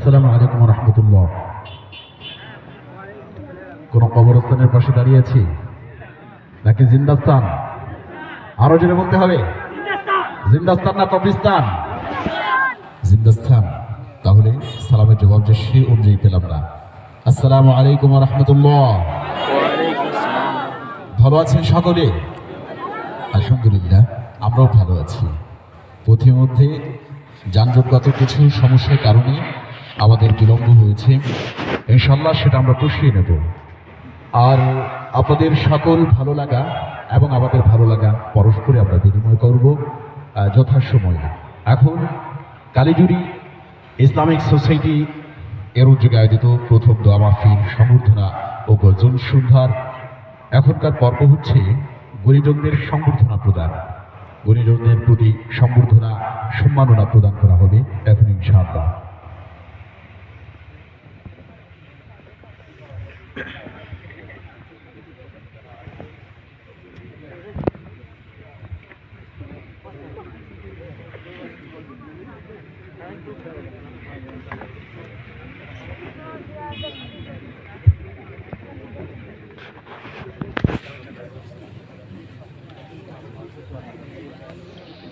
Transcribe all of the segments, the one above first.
আসসালামু আলাইকুম রহমতুল্লাহ। কোন কবরস্থানের পাশে দাঁড়িয়েছি নাকি জিন্দাস্তান? আরও জেনে বলতে হবে। জিন্দাস্তান না কবরিস্তান জিন্দাস্তান। তাহলে সালামের জবাব যে সে অনুযায়ী পেলাম না। আসসালামু আলাইকুম রহমতুল্লাহ। ভালো আছেন সকলে? আলহামদুলিল্লাহ, আমরাও ভালো আছি। পথিমধ্যে যানজটগত কিছু সমস্যার কারণে আমাদের বিলম্ব হয়েছে। ইনশাল্লাহ সেটা আমরা পুষিয়ে নেব। আর আপনাদের সকল ভালো লাগা এবং আমাদের ভালো লাগা পরস্পরে আমরা বিনিময় করব যথাসময়ে। এখন কালীজুরি ইসলামিক সোসাইটি এর উদ্যোগে আয়োজিত প্রথম দোয়া মাহফিল সম্বর্ধনা ও গজন সন্ধ্যার এখনকার পর্ব হচ্ছে গরিজনদের সম্বর্ধনা প্রদান। গরিজনদের প্রতি সম্বর্ধনা সম্মাননা প্রদান করা হবে। এখন ইনশাআল্লাহ।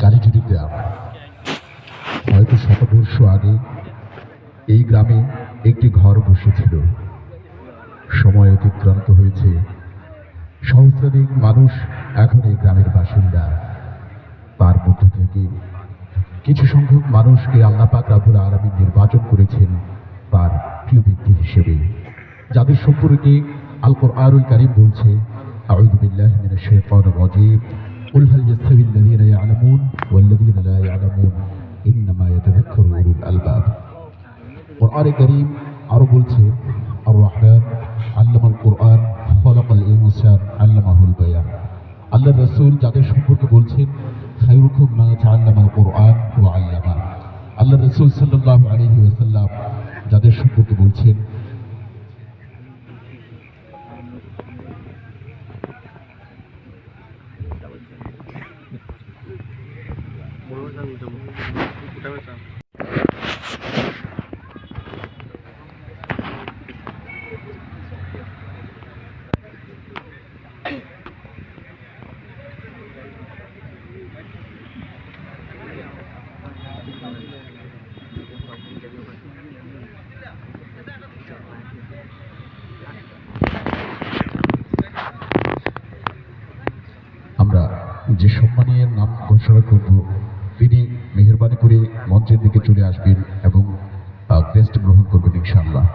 কালীজুরি গ্রাম হয়তো শতবর্ষ আগে এই গ্রামে একটি ঘর বসেছিল। সময় অতিক্রান্ত হয়েছে সহস্রাধিক মানুষ এখন এই গ্রামের বাসিন্দা তার মধ্য থেকে কিছু সংখ্যক মানুষকে আল্লাহ পাক রাবুল আলমী নির্বাচন করেছেন তার প্রিয় ব্যক্তি হিসেবে যাদের সম্পর্কে আল কোরআনুল কারীম বলছে আউযু বিল্লাহি মিনাশ শাইতানির রাজীম قل هل يستوي الذين يعلمون والذين لا يعلمون إنما يتذكر أولو الألباب কোরআনে করিম আরো বলছে আর রহমান আল্লামাল কোরআন, খলাকাল ইনসান, আল্লামাহুল বায়ান। আল্লাহ রসুল যাদের সম্পর্কে বলছেন, খায়রুকুম নাচ আল্লামাল কোরআন ও আল্লামা। আল্লাহ রসুল সাল্লাহ ওয়াসাল্লাম যাদের সম্পর্কে বলছেন যে সম্মানীয় নাম ঘোষণা করব। তিনি মেহরবানি করে মঞ্চের দিকে চলে আসবেন এবং ক্রেস্ট গ্রহণ করবেন ইনশাআল্লাহ।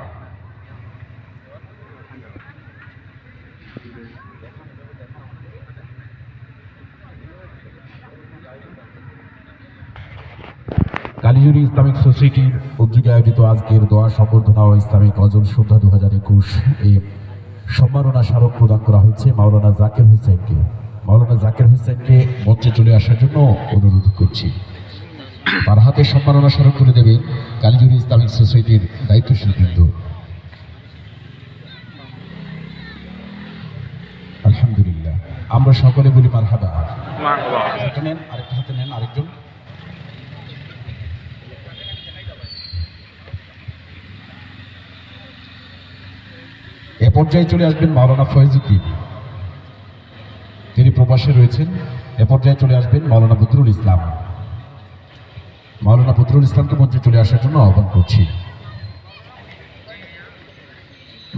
কালীজুরি ইসলামিক সোসাইটির উদ্যোগে আয়োজিত আজকের দোয়া সম্বর্ধনা ও ইসলামিক অজন সন্ধ্যা দু হাজার একুশ এই সম্মাননা স্মারক প্রদান করা হয়েছে মাওলানা জাকির হোসেনকে। মাওলানা জাকির হোসেনকে মঞ্চে চলে আসার জন্য অনুরোধ করছি। তার হাতে সম্মাননা স্মারক করে দেবে কালীজুরি ইসলামিক সোসাইটির দায়িত্বশীল বৃন্দ। আলহামদুলিল্লাহ। আমরা সকলে বলি হাতে নেন, আরেকটা হাতে নেন, আরেকজন। এ পর্যায়ে চলে আসবেন মাওলানা ফয়েজুদ্দিন প্রবাসে রয়েছেন, এ পর্যায়ে চলে আসবেন মাওলানা বদরুল ইসলাম। মাওলানা বদরুল ইসলামকে মঞ্চে চলে আসার জন্য আহ্বান করছি।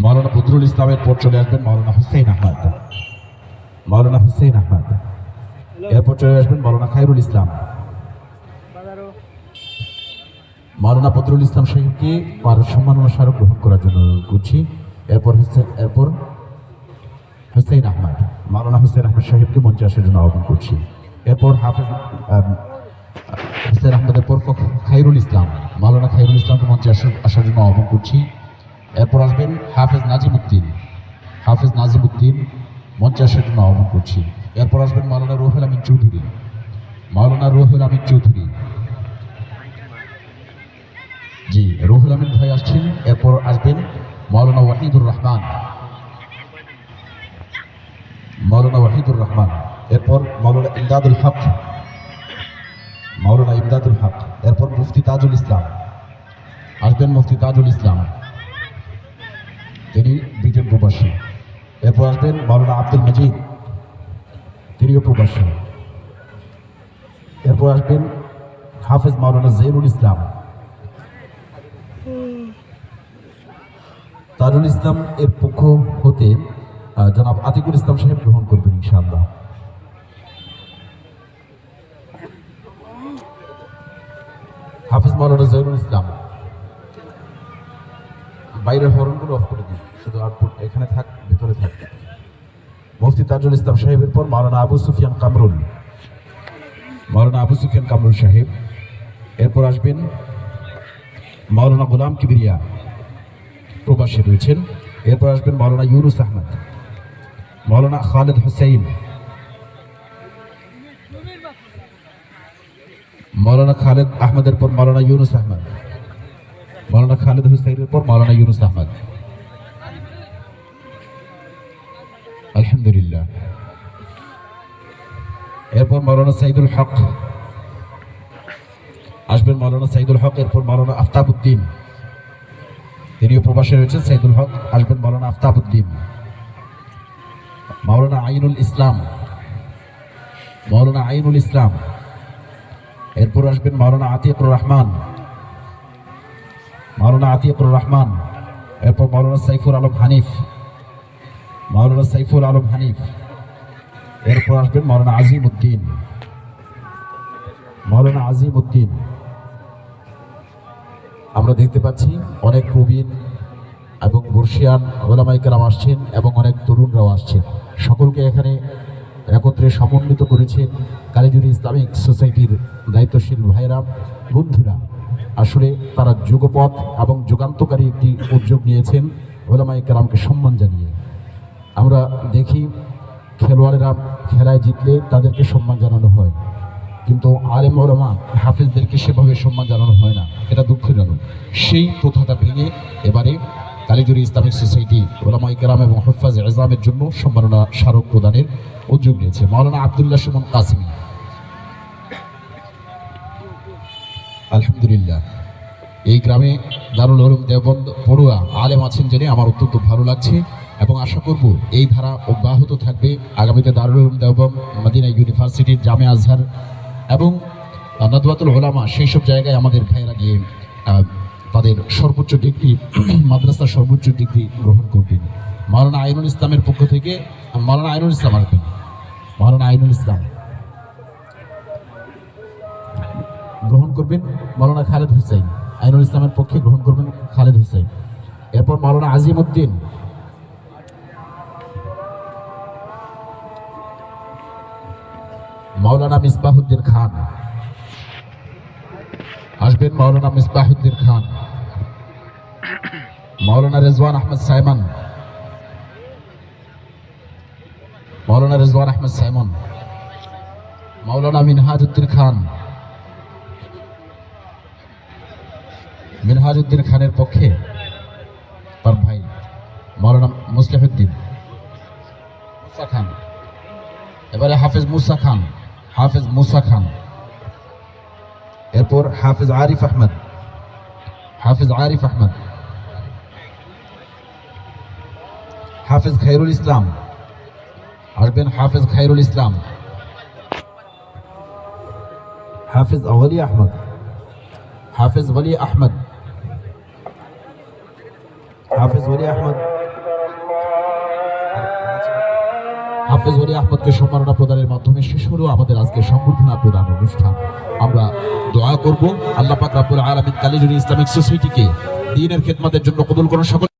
মাওলানা বদরুল ইসলামের পর চলে আসবেন মাওলানা হুসেইন আহমদ। মাওলানা হুসেইন আহমদ। এরপর চলে আসবেন মাওলানা খায়রুল ইসলাম। মাওলানা বদরুল ইসলাম সাহেবকে তার সম্মাননা স্মারক গ্রহণ করার জন্য করছি। এরপর হোসেন এরপর হুসেইন আহমদ, মাওলানা হুসেন আহমদ সাহেবকে মঞ্চে আসার জন্য আহ্বান করছি। এরপর হাফেজ হুসেন আহমদের পর খাইরুল ইসলাম, মাওলানা খাইরুল ইসলামকে মঞ্চে আসার জন্য আহ্বান করছি। এরপর আসবেন হাফেজ নাজিম উদ্দিন, হাফেজ নাজিম উদ্দিন মঞ্চে আসার জন্য আহ্বান করছি। এরপর আসবেন মাওলানা রোহেল আমিন চৌধুরী, মাওলানা রোহেল আমিন চৌধুরী। জি, রুহুল আমিন ভাই আসছেন। এরপর আসবেন মাওলানা ওয়াহিদুর রহমান মাওলানা ওয়াহিদুর রহমান, এরপর মাওলানা ইমদাদুল হক মাওলানা ইমদাদুল হক, এরপর মুফতি তাজুল ইসলাম, আসবেন মুফতি তাজুল ইসলাম, তিনি ব্রিটেন প্রবাসী, এরপর আসবেন মাওলানা আব্দুল মজিদ, তিনিও প্রবাসী, এরপর আসবেন হাফেজ মাওলানা জৈনুল ইসলাম, তাজুল ইসলাম এর পক্ষ হতে জনাব আতিকুল ইসলাম সাহেব গ্রহণ করবেন ইনশাআল্লাহ। হাফিজ মাওলানা জহিরুল ইসলাম, বাইরের হরনগুলো অফ করে দিন, শুধু আউটপুট এখানে থাক, ভেতরে থাক। মুফতি তাজুল ইসলাম সাহেবের পর মাওলানা আবু সুফিয়ান কামরুল। মাওলানা আবু সুফিয়ান কামরুল সাহেব, এরপর আসবেন মাওলানা গোলাম কিবিরিয়া প্রবাসী রয়েছেন। এরপর আসবেন মাওলানা ইউনুস আহমদ। মাওলানা খালেদ হুসাইন। মাওলানা খালেদ আহমদের পর মাওলানা ইউনুস আহমদ। মাওলানা খালেদ হুসাইনের পর মাওলানা ইউনুস আহমদ। আলহামদুলিল্লাহ। এরপর মাওলানা সাইদুল হক। আসবেন মাওলানা সাইদুল হক, এরপর মাওলানা আফতাবউদ্দিন তিনিও প্রবাসে রয়েছেন, সাইদুল হক, আসবেন মাওলানা আফতাবউদ্দিন মাওলানা আইনুল ইসলাম মাওলানা আইনুল ইসলাম। এরপর আসবেন মাওলানা আতিকুর রহমান মাওলানা আতিকুর রহমান। এরপর মাওলানা সাইফুল আলম হানিফ মাওলানা সাইফুল আলম হানিফ। এরপর আসবেন মাওলানা আজিম উদ্দিন মাওলানা আজিম উদ্দিন আমরা দেখতে পাচ্ছি অনেক প্রবীণ এবং বর্ষিয়ান ওলামাইকারাম আসছেন এবং অনেক তরুণরাও আসছেন। সকলকে এখানে একত্রে সমন্বিত করেছেন কালিজুরি ইসলামিক সোসাইটির দায়িত্বশীল ভাইরা বন্ধুরা। আসলে তারা যুগপথ এবং যুগান্তকারী একটি উদ্যোগ নিয়েছেন ওলামাই কালামকে সম্মান জানিয়ে। আমরা দেখি খেলোয়াড়েরা খেলায় জিতলে তাদেরকে সম্মান জানানো হয়। কিন্তু আলেম ওলামা হাফিজদেরকে সেভাবে সম্মান জানানো হয় না। এটা দুঃখজনক। সেই প্রথাটা ভেঙে এবারে কালিজুরি ইসলামিক সোসাইটি ওলামা ইকরাম এবং হফাজ এজামের জন্য সম্মাননা স্মারক প্রদানের উদ্যোগ নিয়েছে। মাওলানা আবদুল্লাহ সুমন কাসমি। আলহামদুলিল্লাহ। এই গ্রামে দারুল উলুম দেওবন্দ পড়ুয়া আলেম আছেন জেনে আমার অত্যন্ত ভালো লাগছে এবং আশা করব এই ধারা অব্যাহত থাকবে আগামীতে দারুল উলুম দেওবন্দ মদিনা ইউনিভার্সিটির জামে আজহার এবং নদওয়াতুল ওলামা সেই সব জায়গায় আমাদের ভাইয়েরা গিয়ে তাদের সর্বোচ্চ ডিগ্রি, মাদ্রাসার সর্বোচ্চ ডিগ্রি গ্রহণ করবেন। মাওলানা আইনুল ইসলামের পক্ষ থেকে মাওলানা আইনুল ইসলাম আসবেন মাওলানা আইনুল ইসলাম। গ্রহণ করবেন মাওলানা খালেদ হুসাইন। আইনুল ইসলামের পক্ষে গ্রহণ করবেন খালেদ হুসাইন। এরপর মাওলানা আজিম উদ্দিন মাওলানা মিসবাহুদ্দিন খান। আসবেন মাওলানা মিসবাহুদ্দিন খান। মাওলানা রেজওয়ান আহমেদ সাইমন। মাওলানা রেজওয়ান আহমেদ সাইমন। মাওলানা মিনহাজউদ্দিন খান। মিনহাজউদ্দিন খানের পক্ষে তার ভাই মাওলানা মুসলিহুদ্দিন মুসা খান। এবারে হাফেজ মুসা খান। হাফেজ মুসা খান। এরপর হাফেজ আরিফ আহমদ। হাফেজ আরিফ আহমদ। হাফেজ খাইরুল ইসলাম। আসবেন হাফেজ খাইরুল ইসলাম। হাফেজ ওয়ালি আহমদ। হাফেজ ওয়ালি আহমদ। হাফেজ ওয়ালি আহমদ। আহমদকে সম্মাননা প্রদানের মাধ্যমে শেষ হলো আমাদের আজকে সম্বর্ধনা প্রদান অনুষ্ঠান। আমরা দোয়া করব আল্লাহ পাক কালিজুরি ইসলামিক সোসাইটিকে দিনের খেদমতের জন্য কবুল করুন। সকল